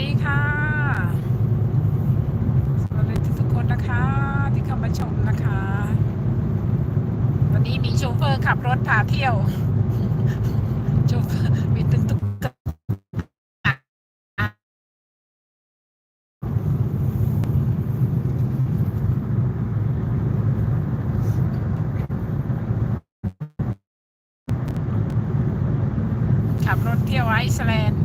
วัสดีค่ะ สวัสดีทุกคนนะคะ ที่เข้ามาชมนะคะ วันนี้มีโชเฟอร์ขับรถพาเที่ยว โชเฟอร์มีตึงตุกกขับรถเที่ยวไอซ์แลนด์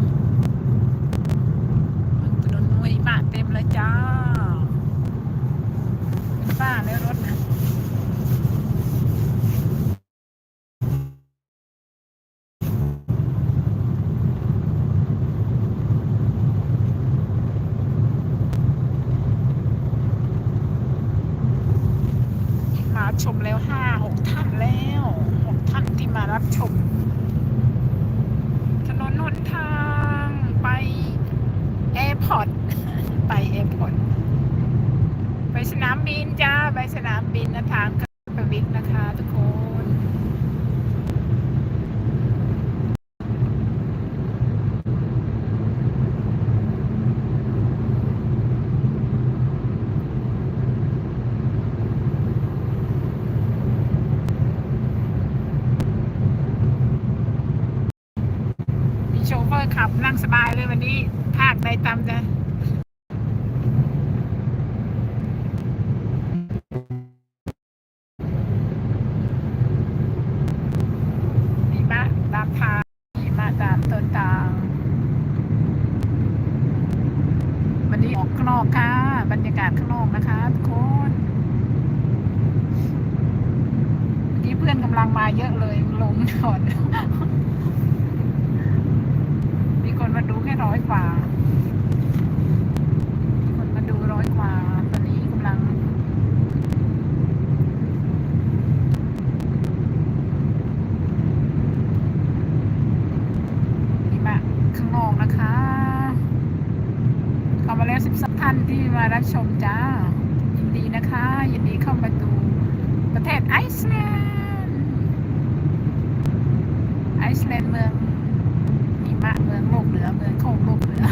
ถนนนุ้ยมาเต็มเลยจ้า เป็นป้าแล้วรถนะมา ชมแล้วห้าหกท่านแล้วหกท่านที่มารับชม ถนนหนทางไปแอร์พอร์ตไปแอร์พอร์ตไปสนามบินจ้า ไปสนามบินนะทางไปวิกนะคะทุกคน มีโชเฟอร์ขับนั่งสบายเลยวันนี้ภาคใดตามจะมีมาตามทางมีมาตามต้นทาง วันนี้ออกข้างนอกค่ะ บรรยากาศข้างนอกนะคะทุกคนวันนี้เพื่อนกำลังมาเยอะ เลยลงถอดมีคนมาดูแค่ร้อยกว่า คนมาดูร้อยกว่า ตอนนี้กำลังมีมาข้างนอกนะคะเข้ามาแล้วสิบสักท่านที่มารับชมจ้า ยินดีนะคะ ยินดีเข้ามาดูประเทศไอซ์แลนด์ ไอซ์แลนด์เมืองหิมะเมืองโลกเหนือเมืองโคกโลกเหนือ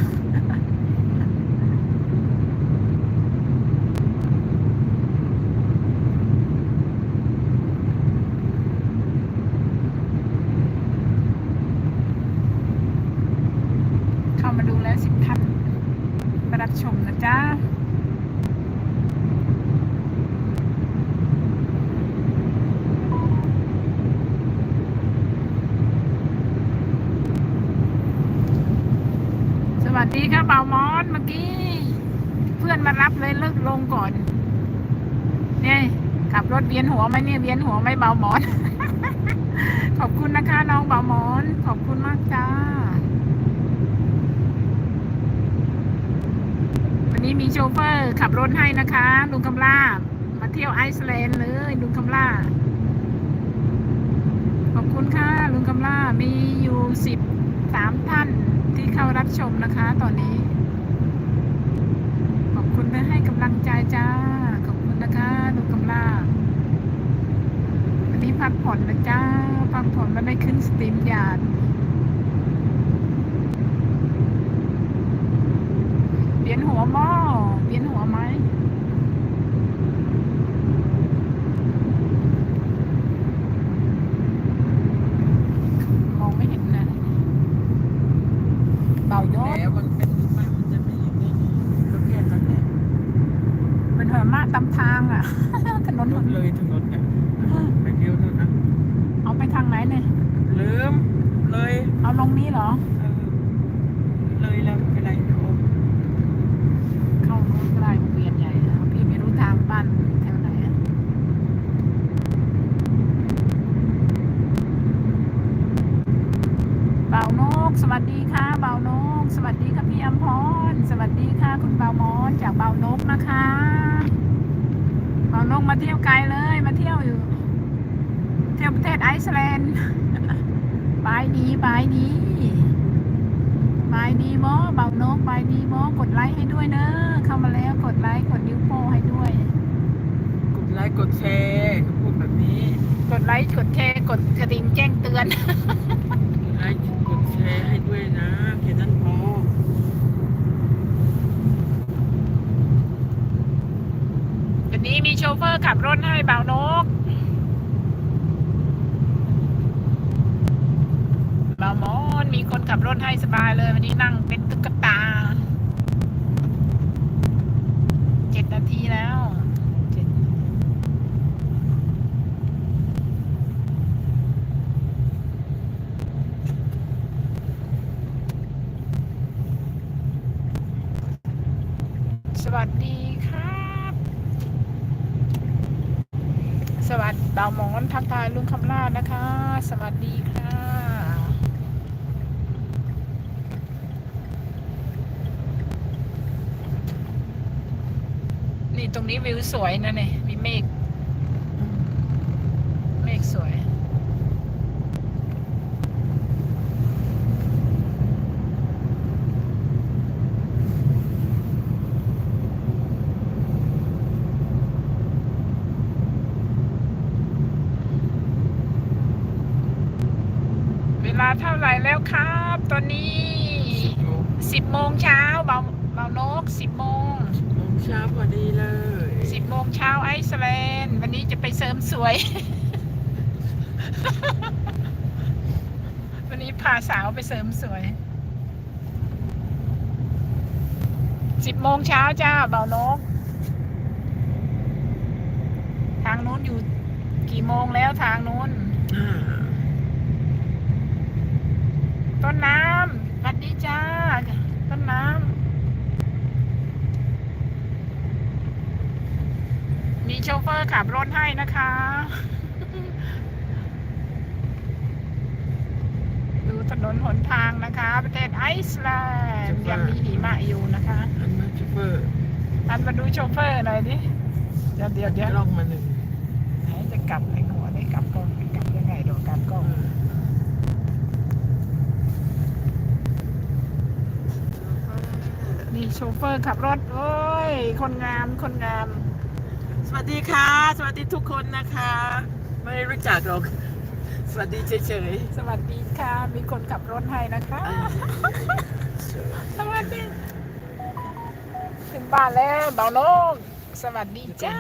เข้ามาดูแล้วสิบท่านมารับชมนะจ๊ะ สวัสดีค่ะเป่ามอนเมื่อกี้ เพื่อนมารับเลยเลิกล งก่อน เนี่ยขับรถเวียนหัวไหมเนี่ยเวียนหัวไหมเบาหมอน ขอบคุณนะคะน้องเบาหมอน ขอบคุณมากจ้า วันนี้มีโชเฟอร์ขับรถให้นะคะลุงคำล่ามาเที่ยวไอซ์แลนด์เลยลุงคำล่าขอบคุณค่ะลุงคำล่ามีอยู่สิบสามท่านที่เข้ารับชมนะคะ ตอนนี้ ขอบคุณที่ให้กำลังใจจ้า ขอบคุณนะคะลุงคำล่า วัน นี้พักผ่อนนะจ้าพักผ่อนไม่ได้ขึ้นสตรีมยาร์ดเวียนหัวหม้อเวียนหัวไหมมองไม่เห็นนะเบายอดแล้วมันเป็นมันมันจะไม่อย่างนี้รถแค่นั้นแหละเป็นหัวมากตามทางอะถนนรถเลยถนนเนี่ยไปเที่ยวเท่านั้น เอาไปทางไหนเนี่ย ลืมเลย เอาลงนี้เหรอ เออเลยแล้วไม่เป็นไรโอ้ เข้าโน้นก็ได้วงเวียนใหญ่นะพี่ไม่รู้ทางบ้านแถวไหนอะเบานก สวัสดีค่ะเบานก สวัสดีค่ะ พี่อมพร สวัสดีค่ะ คุณเบามอนจากเบานกนะคะเบานกมาเที่ยวไกลเลย มาเที่ยวอยู่ เที่ยวประเทศไอซ์แลนด์บายดีบายดีบายดีมอเบานกบายดีมอกดไลค์ให้ด้วยเนอะเข้ามาแล้วกดไลค์กดนิ้วโป้งให้ด้วย กดไลค์กดแชร์เขาพูดแบบนี้ กดไลค์กดแชร์กดกระดิ่งแจ้งเตือน กดไลค์กดแชร์ให้ด้วยนะแค่นั้นพอ มีโช เฟอร์ขับรถให้บ่าวนกบ่าวมอนมีคนขับรถให้สบายเลย วันนี้นั่งเป็นตุ๊กตาเจ็ดนาทีแล้วสวัสดีครับ ส วัสดีดาวมอนทักทายลุงคำลาดนะคะ สวัสดีค่ะ นี่ตรงนี้วิวสวยนะเนี่ยมีเมฆเมฆสวย เวลาเท่าไหร่แล้ว ครับ ตอนนี้สิบโมงเช้าเบาเบานกสิบโมงโมงเช้าพอดีเลยสิบโมงเช้าไอซ์แลนด์วันนี้จะไปเสริมสวย วันนี้พาสาวไปเสริมสวยสิบโมงเช้าจ้าเบานก ทางนู้นอยู่กี่โมงแล้วทางนู้นอ่า ต้นน้ำสวัสดีจ้า ต้นน้ำ มีโชเฟอร์ขับรถให้นะคะ ดูถนนหนทางนะคะ ประเทศไอซ์แลนด์ยังมีหิมะอยู่นะคะอันมาชูเฟอร์อันมาดูโชเฟอร์หน่อยดิ เดี๋ยวเดี๋ยวเดี๋ยวลองมาหนึ่งไหนจะกลับไอ้หัวได้กลับกล้องกลับยังไงโดนกลับกล้อง นี่ โชเฟอร์ขับรถ โอ้ย คนงามคนงาม สวัสดีค่ะ สวัสดีทุกคนนะคะ ไม่ได้รู้จักหรอก สวัสดีเฉยสวัสดีค่ะ มีคนขับรถให้นะคะๆสวัสดีถึงบ้านแล้วเบาโลกสวัสดีจ้า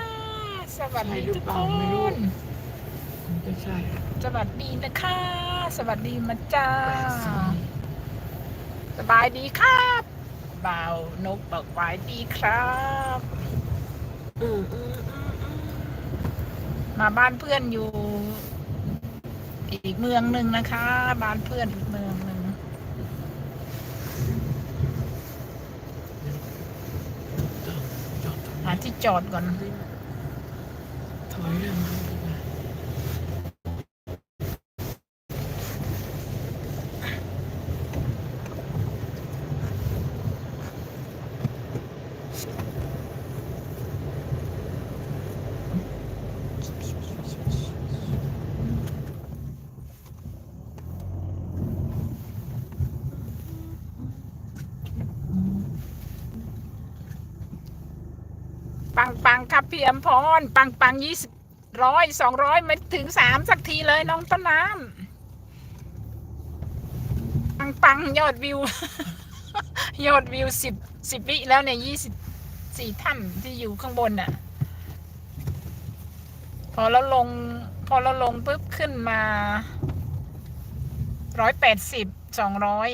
สวัสดีทุกคนไม่ใช่สวัสดีนะคะ สวัสดีมาจ้า สบายดีครับ บ่าวนกบอกไว้ดีครับอืมอืมอืมอืมมาบ้านเพื่อนอยู่ อีกเมืองหนึ่งนะคะ บ้านเพื่อนอีกเมืองหนึ่งจอดตรงหาที่จอดก่อนนี้ถอยเรื่องมาดีกว่าปังปังครับ พี่อมพร ปังปังยี่สิบร้อยสองร้อยไม่ถึงสามสักทีเลยน้องต้นน้ำปังปังยอดวิว ยอดวิวสิบสิบวิแล้วเนี่ยยี่สิบสี่ท่านที่อยู่ข้างบนน่ะ พอเราลง พอเราลงปุ๊บขึ้นมาร้อยแปดสิบสองร้อย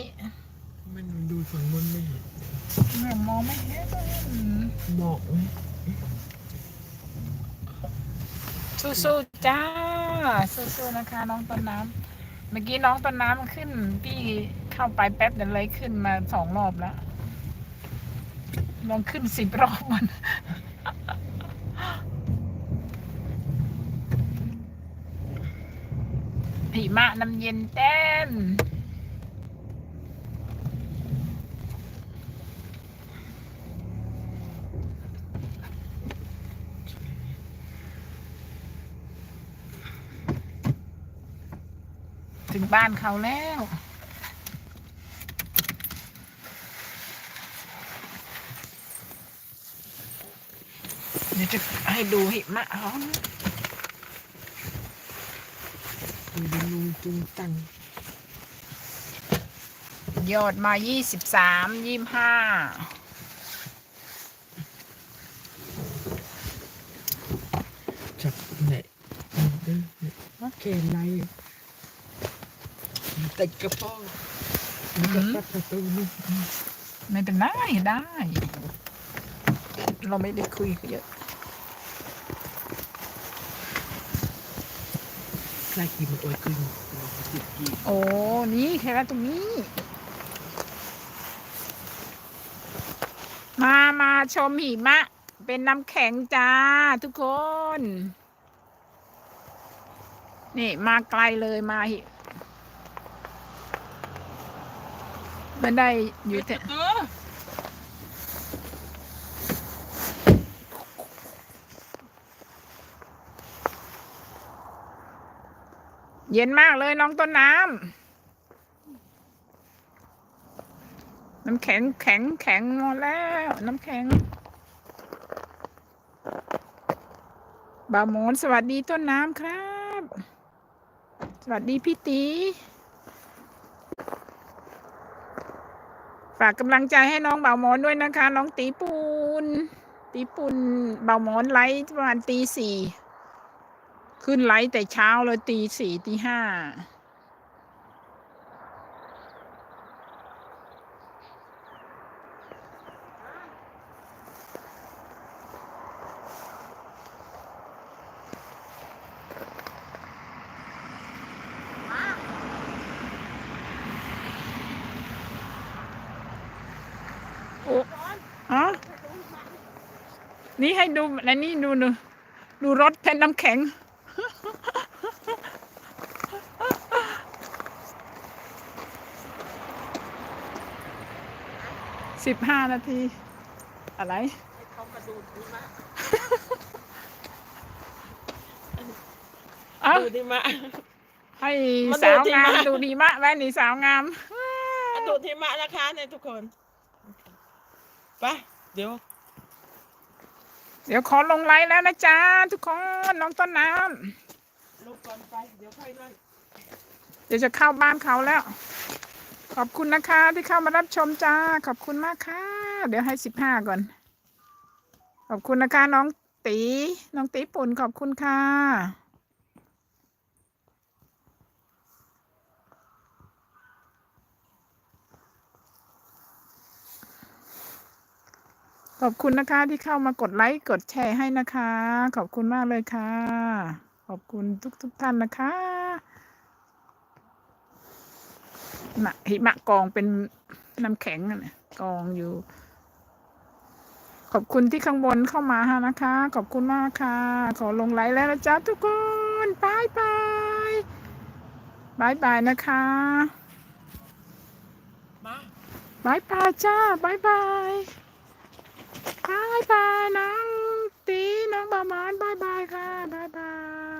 มันดูฝั่งบนไม่เห็นมองไม่เห็นบอกไหม สู้ๆจ้า สู้ๆนะคะ น้องต้นน้ำเมื่อกี้น้องต้นน้ำขึ้นพี่เข้าไปแป๊บเดียวเลยขึ้นมาสองรอบแล้วลองขึ้นสิบรอบมันหิมะน้ำเย็นเต้น ถึงบ้านเขาแล้ว เดี๋ยวจะให้ดูหิมะเขาดูดูลุงจุงตังยอดมายี่สิบสามยี่ห้าด้วยเคนใน ติดกระป๋องมันก็ตัดประตูนี่ไม่เป็นไรได้ เราไม่ได้คุยกันเยอะใครกินตัวกินติดกีโอ้นี่แค่ตรงนี้ มามาชมหิมะ เป็นน้ำแข็งจ้าทุกคน นี่มาไกลเลยมาหิ ไม่ได้อยู่แต่เย็นมากเลยน้องต้นน้ำ น้ำแข็งแข็งแข็งหมดแล้ว น้ำแข็งบาวหมอนสวัสดีต้นน้ำครับ สวัสดีพี่ตี ฝากกำลังใจให้น้องเบาหมอนด้วยนะคะ น้องตีปูน ตีปูนเบาหมอนไลฟ์ประมาณตีสี่ขึ้นไลฟ์แต่เช้าเลยตีสี่ตีห้า นี่ให้ดูอันนี้ดูดูดูรถแผ่นน้ำแข็ง สิบห้านาที อะไรเขากระดูดดีมากเอ้าดูดีมากให้มาดูสาวที่งามมาดูดีมะแว่นนี่สาวงามกระดูดหิมะนะคะเนี่ยทุกคน ไป เดี๋ยว เดี๋ยวขอลงไลน์แล้วนะจ๊ะทุกคนน้องต้นน้ลูกก่อนไปเดี๋ยวค่อยนั่นำเดี๋ยวจะเข้าบ้านเขาแล้ว ขอบคุณนะคะที่เข้ามารับชมจ้า ขอบคุณมากค่ะ เดี๋ยวให้สิบห้าก่อน ขอบคุณนะคะน้องตี น้องตีปุ่นขอบคุณค่ะ ขอบคุณนะคะที่เข้ามากดไลค์กดแชร์ให้นะคะ ขอบคุณมากเลยค่ะ ขอบคุณทุกทุกๆท่านนะคะหิมะหิมะกองเป็นน้ำแข็งอะนะกองอยู่ ขอบคุณที่ข้างบนเข้ามานะคะ ขอบคุณมากค่ะ ขอลงไลค์แล้วนะจ๊ะทุกคนบายบายบายบายนะคะมาบายบายจ้าบายบาย บายบายน้องตีน้องบามานบายบายค่ะบายบาย